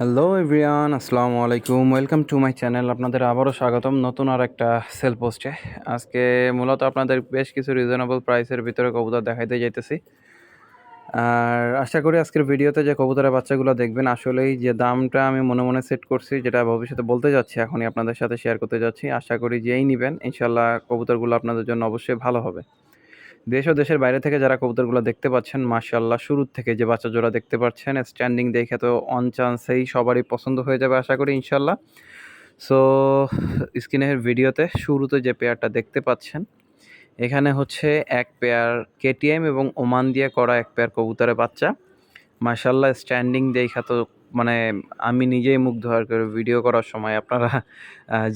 Hello everyone আসসালামু আলাইকুম welcome to my channel আপনাদের আবারও স্বাগতম। নতুন আর একটা সেল পোস্টে আজকে মূলত আপনাদের বেশ কিছু রিজনেবল প্রাইসের ভিতরে কবুতর দেখাইতে যাইতেছি। আর আশা করি আজকের ভিডিওতে যে কবুতরের বাচ্চাগুলো দেখবেন, আসলেই যে দামটা আমি মনে মনে সেট করছি, যেটা ভবিষ্যতে বলতে যাচ্ছি, এখনই আপনাদের সাথে শেয়ার করতে যাচ্ছি। আশা করি যেই নেবেন ইনশাল্লাহ কবুতরগুলো আপনাদের জন্য অবশ্যই ভালো হবে। দেশ ও দেশের বাইরে থেকে যারা কবুতরগুলো দেখতে পাচ্ছেন মাশাল্লাহ শুরুর থেকে যে বাচ্চা জোড়া দেখতে পাচ্ছেন স্ট্যান্ডিং দেখে তো অন চান্সেই সবারই পছন্দ হয়ে যাবে আশা করি ইনশাল্লাহ সো স্ক্রিনের ভিডিওতে শুরুতে যে পেয়ারটা দেখতে পাচ্ছেন, এখানে হচ্ছে এক পেয়ার কেটিএম এবং ওমান দিয়ে করা এক পেয়ার কবুতরের বাচ্চা। মাশাল্লাহ স্ট্যান্ডিং দেখা তো মানে আমি নিজেই মুগ্ধ ধোয়ার করে ভিডিও করার সময় আপনারা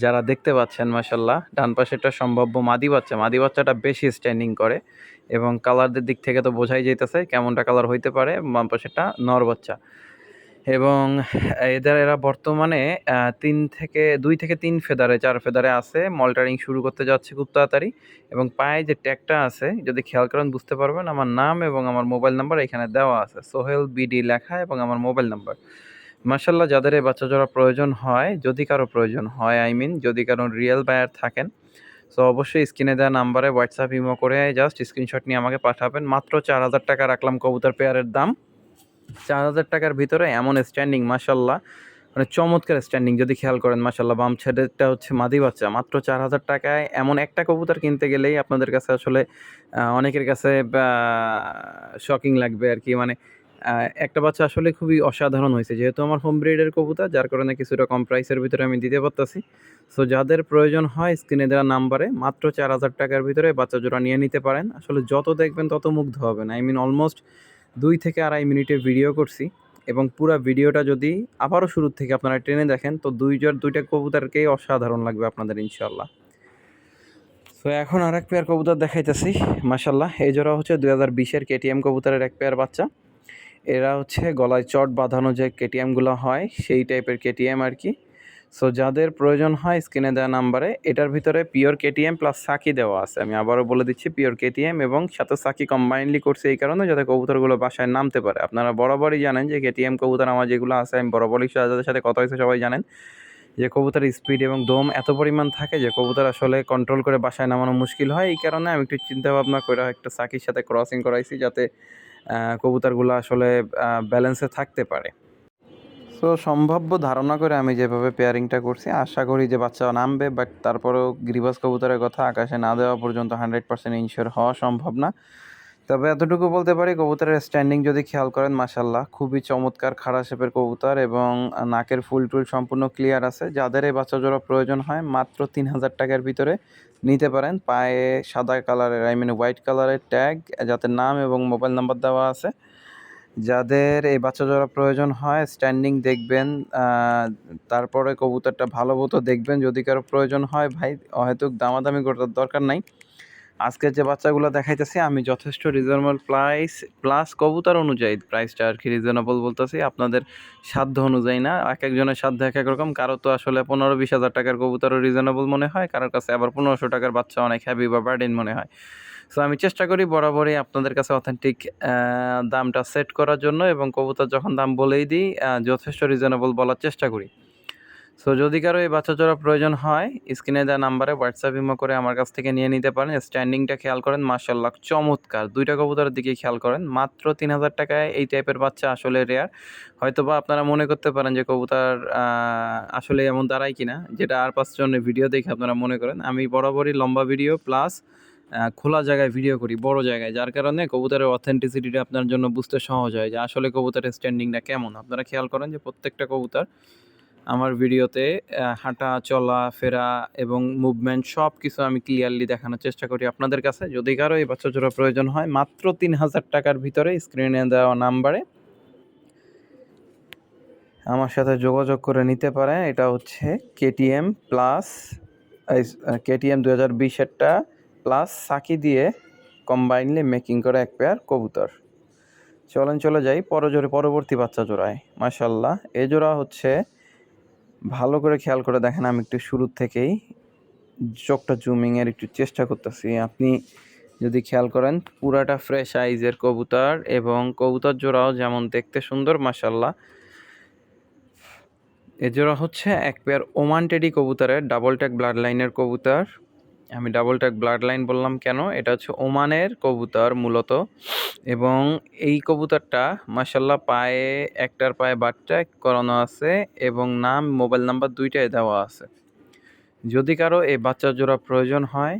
যারা দেখতে পাচ্ছেন মাশাল্লাহ ডান পাশেরটা সম্ভাব্য মাদি বাচ্চা। মাদি বাচ্চাটা বেশি স্ট্যান্ডিং করে এবং কালারদের দিক থেকে তো বোঝাই যেতেছে কেমনটা কালার হইতে পারে, বাম পাশেরটা নর বাচ্চা। এবং এদের, এরা বর্তমানে তিন থেকে, দুই থেকে তিন ফেদারে, চার ফেদারে আছে। মল্টারিং শুরু করতে যাচ্ছে খুব তাড়াতাড়ি এবং পায়ে যে ট্যাগটা আছে, যদি খেয়াল করেন বুঝতে পারবেন, আমার নাম এবং আমার মোবাইল নাম্বার এখানে দেওয়া আছে। সোহেল বিডি লেখা এবং আমার মোবাইল নাম্বার। মার্শাল্লাহ যাদের এই বাচ্চা জোড়া প্রয়োজন হয়, যদি কারও প্রয়োজন হয়, আই মিন, যদি কারও রিয়েল বায়ার থাকেন, সো অবশ্যই স্ক্রিনে দেওয়া নাম্বারে হোয়াটসঅ্যাপ ইমো করে জাস্ট স্ক্রিনশট নিয়ে আমাকে পাঠাবেন। মাত্র চার হাজার টাকা রাখলাম কবুতর পেয়ারের দাম। চার হাজার টাকার ভিতরে এমন স্ট্যান্ডিং মাসাল্লাহ মানে চমৎকার স্ট্যান্ডিং যদি খেয়াল করেন মাসাল্লাহ বাম ছেলেটা হচ্ছে মাদি বাচ্চা। মাত্র চার হাজার টাকায় এমন একটা কবুতর কিনতে গেলেই আপনাদের কাছে আসলে অনেকের কাছে শকিং লাগবে আর কি। মানে একটা বাচ্চা আসলে খুবই অসাধারণ হয়েছে। যেহেতু আমার হোম ব্রিডের কবুতর, যার কারণে কিছুটা কম প্রাইসের ভিতরে আমি দিতে পারতাছি। সো যাদের প্রয়োজন হয় স্ক্রিনে দেওয়া নাম্বারে মাত্র চার হাজার টাকার ভিতরে বাচ্চা জোড়া নিয়ে নিতে পারেন। আসলে যত দেখবেন, তত মুগ্ধ হবেন। আই মিন অলমোস্ট দুই থেকে আড়াই মিনিটে ভিডিও করছি এবং পুরো ভিডিওটা যদি আবারও শুরু থেকে আপনারা টেনে দেখেন, তো দুইজন দুইটা কবুতরকেই অসাধারণ লাগবে আপনাদের ইনশাল্লাহ তো এখন আর এক পেয়ার কবুতর দেখাইতেছি মাসাল্লাহ এই জোড়া হচ্ছে দুই হাজার বিশের কেটিএম কবুতরের এক পেয়ার বাচ্চা। এরা হচ্ছে গলায় চট বাঁধানো যে কেটিএমগুলো হয়, সেই টাইপের কেটিএম আর কি। সো যাদের প্রয়োজন হয় স্ক্রিনে দেওয়া নাম্বারে এটার ভিতরে পিওর কেটিএম প্লাস সাকি দেওয়া আছে। আমি আবারও বলে দিচ্ছি পিওর কেটিএম এবং সাথে সাকি কম্বাইনলি করছে এই কারণে, যাতে কবুতরগুলো বাসায় নামতে পারে। আপনারা বরাবরই জানেন যে কেটিএম কবুতর আমার যেগুলো আছে, আমি বরাবরই যাদের সাথে কথা হয়েছে সবাই জানেন যে কবুতরের স্পিড এবং দম এত পরিমাণ থাকে যে কবুতর আসলে কন্ট্রোল করে বাসায় নামানো মুশকিল হয়। এই কারণে আমি একটু চিন্তা ভাবনা করে একটা সাকির সাথে ক্রসিং করাইছি যাতে কবুতরগুলো আসলে ব্যালেন্সে থাকতে পারে। সো সম্ভাব্য ধারণা করে আমি যেভাবে পেয়ারিংটা করছি, আশা করি যে বাচ্চা নামবে বাট তারপরেও গিরিবাস কবুতরের কথা আকাশে না দেওয়া পর্যন্ত হান্ড্রেড পার্সেন্ট ইনশিওর হওয়া সম্ভব না। তবে এতটুকু বলতে পারি, কবুতরের স্ট্যান্ডিং যদি খেয়াল করেন মাসাল্লাহ খুবই চমৎকার খাড়া শেপের কবুতর এবং নাকের ফুল টুল সম্পূর্ণ ক্লিয়ার আছে। যাদের এই বাচ্চা জোড়া প্রয়োজন হয়, মাত্র তিন হাজার টাকার ভিতরে নিতে পারেন। পায়ে সাদা কালারের আই মিন হোয়াইট কালারের ট্যাগ যাতে নাম এবং মোবাইল নাম্বার দেওয়া আছে। যাদের এই বাচ্চা জোড়া প্রয়োজন হয় স্ট্যান্ডিং দেখবেন তারপরে কবুতরটা ভালো মতো দেখবেন যদি কারও প্রয়োজন হয়। ভাই হয়তো দামাদামি করার দরকার নাই। আজকে যে বাচ্চাগুলো দেখাইতেছি, আমি যথেষ্ট রিজনেবল প্রাইস প্লাস কবুতর অনুযায়ী প্রাইসটা আর কি রিজনেবল বলতেছি। আপনাদের সাধ্য অনুযায়ী না, এক একজনের সাধ্য এক এক রকম। কারও তো আসলে পনেরো বিশ হাজার টাকার কবুতরও রিজনেবল মনে হয়, কারোর কাছে আবার পনেরোশো টাকার বাচ্চা অনেক হ্যাভি বা বার্ডেন মনে হয়। সো আমি চেষ্টা করি বরাবরই আপনাদের কাছে অথেন্টিক দামটা সেট করার জন্য এবং কবুতর যখন দাম বলেই দিই যথেষ্ট রিজনেবল বলার চেষ্টা করি। সো যদি কারও এই বাচ্চা চড়া প্রয়োজন হয়, স্ক্রিনে দেওয়া নাম্বারে হোয়াটসঅ্যাপ ইমো করে আমার কাছ থেকে নিয়ে নিতে পারেন। স্ট্যান্ডিংটা খেয়াল করেন মার্শাল্লাহ চমৎকার। দুইটা কবুতরের দিকে খেয়াল করেন। মাত্র তিন হাজার টাকায় এই টাইপের বাচ্চা আসলে রেয়ার হয়তো বা আপনারা মনে করতে পারেন যে কবুতর আসলে এমন দাঁড়ায় কিনা, যেটা আর পাঁচজনের ভিডিও দেখে আপনারা মনে করেন। আমি বরাবরই লম্বা ভিডিও প্লাস খোলা জায়গায় ভিডিও করি, বড় জায়গায়, যার কারণে কবুতরের অথেন্টিসিটিটা আপনার জন্য বুঝতে সহজ হয় যে আসলে কবুতরের স্ট্যান্ডিংটা কেমন। আপনারা খেয়াল করেন যে প্রত্যেকটা কবুতর আমার ভিডিওতে হাঁটা, চলা, ফেরা এবং মুভমেন্ট সব কিছু আমি ক্লিয়ারলি দেখানোর চেষ্টা করি আপনাদের কাছে। যদি কারও এই বাচ্চা জোড়া প্রয়োজন হয়, মাত্র তিন হাজার টাকার ভিতরে স্ক্রিনে দেওয়া নাম্বারে আমার সাথে যোগাযোগ করে নিতে পারেন। এটা হচ্ছে কেটিএম প্লাস কেটিএম দু হাজার বিশেরটা প্লাস সাকি দিয়ে কম্বাইনলি মেকিং করা এক পেয়ার কবুতর। চলেন চলে যাই পরজোরে, পরবর্তী বাচ্চা জোড়ায়। মাশাল্লাহ এ জোড়া হচ্ছে ভালো করে খেয়াল করে দেখেন, আমি একটু শুরুর থেকেই চোখটা জুমিংয়ের একটু চেষ্টা করতেছি। আপনি যদি খেয়াল করেন, পুরাটা ফ্রেশ আইজের কবুতর এবং কবুতর জোড়াও যেমন দেখতে সুন্দর মাশাল্লাহ এজোড়া হচ্ছে এক পেয়ার ওমান টেডি কবুতরের ডাবল ট্যাগ ব্লাড লাইনের কবুতর। আমি ডাবল ট্যাগ ব্লাড লাইন বললাম কেন? এটা হচ্ছে ওমানের কবুতর মূলত। এবং এই কবুতরটা মাসাল্লাহ পায়ে, একটার পায়ে বাটটা করানো আছে এবং নাম মোবাইল নাম্বার দুইটাই দেওয়া আছে। যদি কারও এই বাচ্চা জোড়া প্রয়োজন হয়,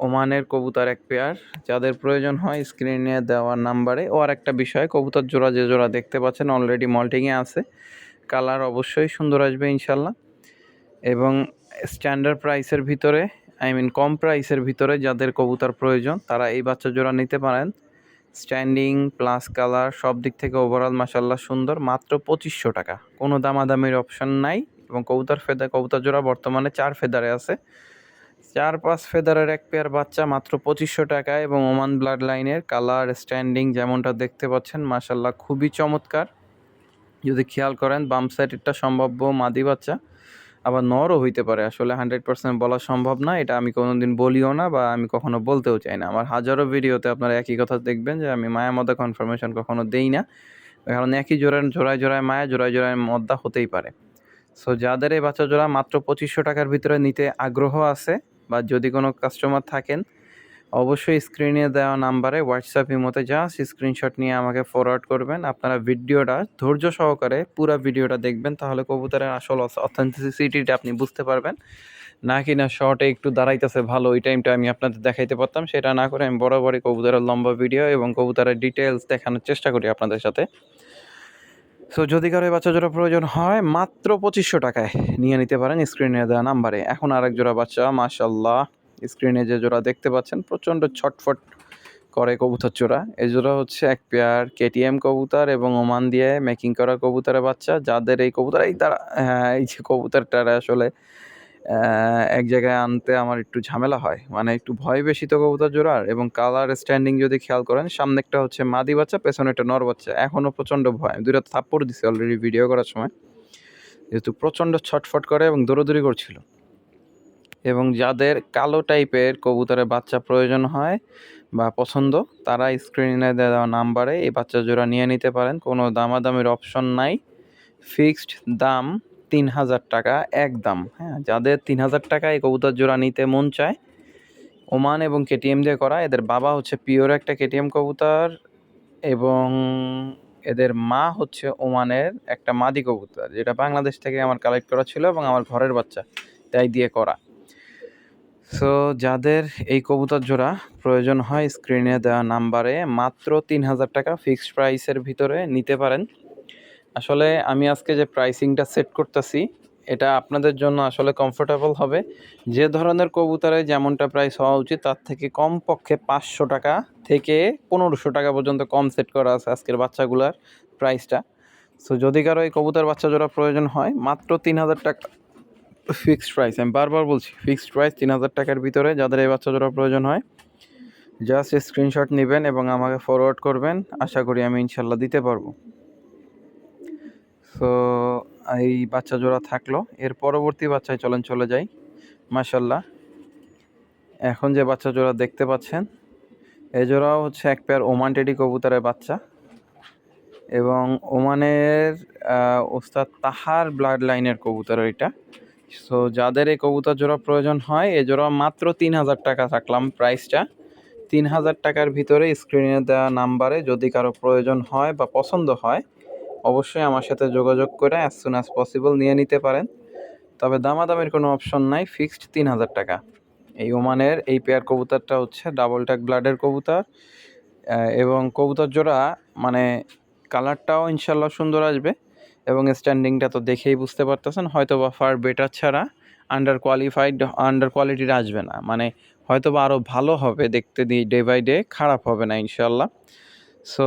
ওমানের কবুতর এক পেয়ার যাদের প্রয়োজন হয় স্ক্রিনে দেওয়া নাম্বারে। ও আর একটা বিষয়, কবুতর জোড়া যে জোড়া দেখতে পাচ্ছেন অলরেডি মল্টিংয়ে আছে। কালার অবশ্যই সুন্দর আসবে ইনশাল্লাহ এবং স্ট্যান্ডার্ড প্রাইসের ভিতরে আই মিন কম প্রাইসের ভিতরে যাদের কবুতর প্রয়োজন, তারা এই বাচ্চা জোড়া নিতে পারেন। স্ট্যান্ডিং প্লাস কালার সব দিক থেকে ওভারঅল মাসাল্লাহ সুন্দর, মাত্র পঁচিশশো টাকা। কোনো দামাদামির অপশন নাই এবং কবুতর ফেদার কবুতর জোড়া বর্তমানে চার ফেদারে আছে। চার, পাঁচ ফেদারের এক পেয়ার বাচ্চা মাত্র পঁচিশশো টাকা এবং ওমান ব্লাড লাইনের কালার স্ট্যান্ডিং যেমনটা দেখতে পাচ্ছেন মাসাল্লাহ খুবই চমৎকার। যদি খেয়াল করেন, বাম সাইডেরটা সম্ভাব্য মাদি বাচ্চা। আবার নরও হইতে পারে। আসলে হান্ড্রেড পার্সেন্ট বলা সম্ভব না, এটা আমি কোনো দিন বলিও না বা আমি কখনো বলতেও চাই না। আমার হাজারো ভিডিওতে আপনারা একই কথা দেখবেন যে আমি মায়া মদা কনফার্মেশন কখনো দেই না। কারণ একই জোড়ায় জোড়ায় জোড়ায় মায়া, জোড়ায় জোড়ায় মদ্দা হতেই পারে। সো যাদের এই বাচ্চা জোড়া মাত্র পঁচিশশো টাকার ভিতরে নিতে আগ্রহ আছে বা যদি কোনো কাস্টমার থাকেন অবশ্যই স্ক্রিনে দেওয়া নাম্বারে হোয়াটসঅ্যাপ ইমোতে জাস্ট স্ক্রিনশট নিয়ে আমাকে ফরওয়ার্ড করবেন। আপনারা ভিডিওটা ধৈর্য সহকারে পুরো ভিডিওটা দেখবেন, তাহলে কবুতরের আসল অথেন্টিসিটিটা আপনি বুঝতে পারবেন। না কি না শর্টে একটু দাঁড়াইতেছে ভালো, ওই টাইমটা আমি আপনাদের দেখাইতে পারতাম। সেটা না করে আমি বরাবরই কবুতরের লম্বা ভিডিও এবং কবুতরের ডিটেলস দেখানোর চেষ্টা করি আপনাদের সাথে। সো যদি কারও বাচ্চা জোড়া প্রয়োজন হয়, মাত্র পঁচিশশো টাকায় নিয়ে নিতে পারেন স্ক্রিনে দেওয়া নাম্বারে এখন আরেক জোড়া বাচ্চা মাশাল্লাহ স্ক্রিনে যে জোড়া দেখতে পাচ্ছেন প্রচণ্ড ছটফট করে কবুতর জোড়া। এই জোড়া হচ্ছে এক পেয়ার কেটিএম কবুতর এবং ওমান দিয়ে মেকিং করা কবুতরের বাচ্চা। যাদের এই কবুতর এই তারা হ্যাঁ, এই যে কবুতরটার আসলে এক জায়গায় আনতে আমার একটু ঝামেলা হয়। মানে একটু ভয় বেশি তো কবুতর জোড়ার এবং কালার স্ট্যান্ডিং যদি খেয়াল করেন সামনে একটা হচ্ছে মাদি বাচ্চা পেছনে একটা নর বাচ্চা। এখনও প্রচণ্ড ভয়। দুইটা থাপ্পড় দিছি অলরেডি ভিডিও করার সময়। যেহেতু প্রচণ্ড ছটফট করে এবং দৌড়দৌড়ি করছিল। এবং যাদের কালো টাইপের কবুতরের বাচ্চা প্রয়োজন হয় বা পছন্দ, তারা স্ক্রিনে দেওয়া নাম্বারে এই বাচ্চা জোড়া নিয়ে নিতে পারেন। কোনো দামাদামির অপশন নাই। ফিক্সড দাম তিন হাজার টাকা একদম হ্যাঁ যাদের তিন হাজার টাকা এই কবুতর জোড়া নিতে মন চায়, ওমান এবং কেটিএম দিয়ে করা। এদের বাবা হচ্ছে পিওর একটা কেটিএম কবুতর এবং এদের মা হচ্ছে ওমানের একটা মাদি কবুতর, যেটা বাংলাদেশ থেকে আমার কালেক্ট করা ছিল এবং আমার ঘরের বাচ্চা, তাই দিয়ে করা। সো যাদের এই কবুতর জোড়া প্রয়োজন হয় স্ক্রিনে দেওয়া নাম্বারে মাত্র তিন হাজার টাকা ফিক্সড প্রাইসের ভিতরে নিতে পারেন। আসলে আমি আজকে যে প্রাইসিংটা সেট করতেছি, এটা আপনাদের জন্য আসলে কমফোর্টেবল হবে। যে ধরনের কবুতরে যেমনটা প্রাইস হওয়া উচিত, তার থেকে কম পক্ষে পাঁচশো টাকা থেকে পনেরোশো টাকা পর্যন্ত কম সেট করা আছে আজকের বাচ্চাগুলার প্রাইসটা সো যদি কারও এই কবুতর বাচ্চা জোড়া প্রয়োজন হয়, মাত্র তিন হাজার টাকা ফিক্সড প্রাইস, আমি বারবার বলছি, ফিক্সড প্রাইস তিন হাজার টাকার ভিতরে, যাদের এই বাচ্চা জোড়া প্রয়োজন হয় জাস্ট স্ক্রিনশট নেবেন এবং আমাকে ফরওয়ার্ড করবেন, আশা করি আমি ইনশাল্লাহ দিতে পারব। সো এই বাচ্চা জোড়া থাকল, এর পরবর্তী বাচ্চায় চলেন চলে যাই, মাশাল্লাহ। এখন যে বাচ্চা জোড়া দেখতে পাচ্ছেন এই জোড়াও হচ্ছে এক পেয়ার ওমান টেডি কবুতরের বাচ্চা। এবং ওমানের ওস্তাদ তাহার ব্লাড লাইনের কবুতর এটা। সো যাদের এই কবুতর জোড়া প্রয়োজন হয় এই জোড়া মাত্র তিন হাজার টাকা থাকলাম প্রাইসটা তিন হাজার টাকার ভিতরে স্ক্রিনে দেওয়া নাম্বারে যদি কারও প্রয়োজন হয় বা পছন্দ হয়, অবশ্যই আমার সাথে যোগাযোগ করে অ্যাজ সুন অ্যাজ পসিবল নিয়ে নিতে পারেন। তবে দামাদামের কোনো অপশন নাই ফিক্সড তিন হাজার টাকা। এই ওমানের, এই পেয়ার কবুতরটা হচ্ছে ডাবল ট্যাগ ব্লাডের কবুতর। এবং কবুতর জোড়া মানে কালারটাও ইনশাল্লাহ সুন্দর আসবে। এবং স্ট্যান্ডিংটা তো দেখেই বুঝতে পারতেছেন হয়তো বা ফার বেটার ছাড়া আন্ডার কোয়ালিফাইড আন্ডার কোয়ালিটির আসবে না। মানে হয়তো বা আরও ভালো হবে দেখতে দিই ডে বাই ডে খারাপ হবে না ইনশাল্লাহ সো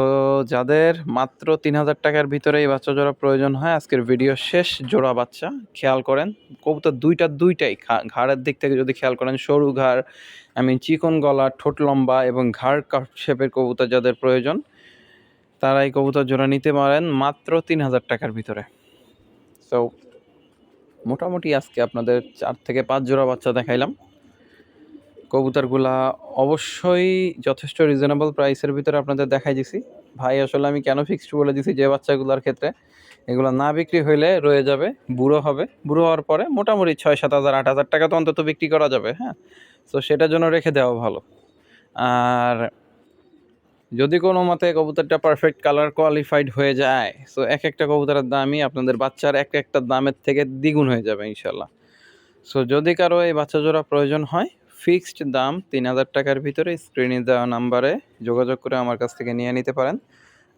যাদের মাত্র তিন হাজার টাকার ভিতরে এই বাচ্চা জোড়া প্রয়োজন হয়, আজকের ভিডিও শেষ, জোড়া বাচ্চা, খেয়াল করেন, কবুতর দুইটা দুইটাই ঘাড়ের দিক থেকে যদি খেয়াল করেন, সরু ঘাড় আমি চিকন গলা, ঠোঁট লম্বা এবং ঘাড় শেপের কবুতর যাদের প্রয়োজন তারা এই কবুতর জোড়া নিতে পারেন মাত্র তিন হাজার টাকার ভিতরে। সো মোটামুটি আজকে আপনাদের চার থেকে পাঁচ জোড়া বাচ্চা দেখাইলাম। কবুতরগুলা অবশ্যই যথেষ্ট রিজনেবল প্রাইসের ভিতরে আপনাদের দেখাই দিছি। ভাই, আসলে আমি কেন ফিক্সড বলে দিছি যে বাচ্চাগুলোর ক্ষেত্রে? এগুলো না বিক্রি হইলে রয়ে যাবে, বুড়ো হবে। বুড়ো হওয়ার পরে মোটামুটি ছয়, সাত হাজার, আট হাজার টাকা তো অন্তত বিক্রি করা যাবে হ্যাঁ? তো সেটার জন্য রেখে দেওয়া ভালো। আর যদি কোনো মতে কবুতরটা পারফেক্ট কালার কোয়ালিফাইড হয়ে যায় সো এক একটা কবুতরের দামই আপনাদের বাচ্চার এক একটা দামের থেকে দ্বিগুণ হয়ে যাবে ইনশাল্লাহ সো যদি কারও এই বাচ্চা জোড়া প্রয়োজন হয় ফিক্সড দাম তিন হাজার টাকার ভিতরে স্ক্রিনে দেওয়া নাম্বারে যোগাযোগ করে আমার কাছ থেকে নিয়ে নিতে পারেন।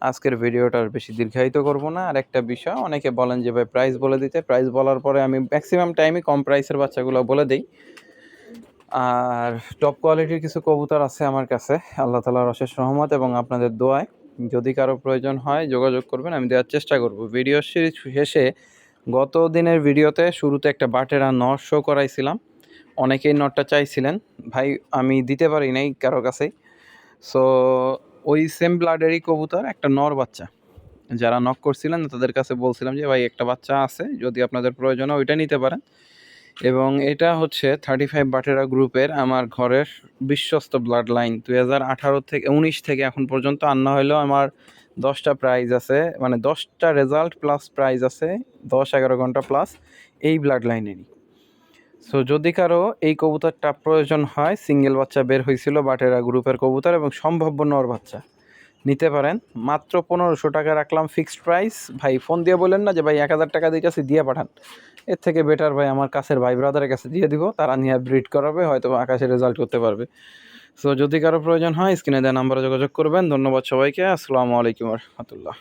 আজকের ভিডিওটা আর বেশি দীর্ঘায়িত করব না, আর একটা বিষয়, অনেকে বলেন যে ভাই প্রাইস বলে দিতে প্রাইস বলার পরে আমি ম্যাক্সিমাম টাইমই কম প্রাইসের বাচ্চাগুলো বলে দিই। আর টপ কোয়ালিটির কিছু কবুতর আছে আমার কাছে, আল্লাহ তালার অশেষ রহমত এবং আপনাদের দোয়ায়। যদি কারও প্রয়োজন হয় যোগাযোগ করবেন, আমি দেওয়ার চেষ্টা করব। ভিডিও সিরিজ শেষে গত দিনের ভিডিওতে শুরুতে একটা বাটেরা নট শো করাইছিলাম। অনেকেই নটটা চাইছিলেন। ভাই, আমি দিতে পারি নাই কারও কাছেই সো ওই সেম ব্লাডেরই কবুতর, একটা নর বাচ্চা। যারা নক করছিলেন, তাদের কাছে বলছিলাম যে, ভাই, একটা বাচ্চা আছে, যদি আপনাদের প্রয়োজন হয়, ওইটা নিতে পারেন। এবং এটা হচ্ছে থার্টি ফাইভ বাটেরা গ্রুপের আমার ঘরের বিশ্বস্ত ব্লাড লাইন দুই হাজার আঠারো থেকে, উনিশ থেকে এখন পর্যন্ত আনা হলেও আমার দশটা প্রাইজ আছে মানে দশটা রেজাল্ট প্লাস প্রাইজ আছে, দশ এগারো ঘণ্টা প্লাস এই ব্লাড লাইনেরই সো যদি কারও এই কবুতরটা প্রয়োজন হয় সিঙ্গেল বাচ্চা বের হয়েছিল বাটেরা গ্রুপের কবুতর এবং সম্ভাব্য নর বাচ্চা। নিতে পারেন। মাত্র পনেরোশো টাকা রাখলাম ফিক্সড প্রাইস ভাই ফোন দিয়ে বলেন না যে, ভাই, এক হাজার টাকা দিতেছি, দিয়ে পাঠান। এর থেকে বেটার ভাই, আমার কাছের ভাই ব্রাদারের কাছে দিয়ে দিব। তারা নিয়ে ব্রিড করাবে হয়তো আকাশে রেজাল্ট করতে পারবে। সো যদি কারও প্রয়োজন হয় স্ক্রিনে দেওয়া নাম্বারে যোগাযোগ করবেন। ধন্যবাদ সবাইকে। আসসালামু আলাইকুম রহমতুল্লাহ।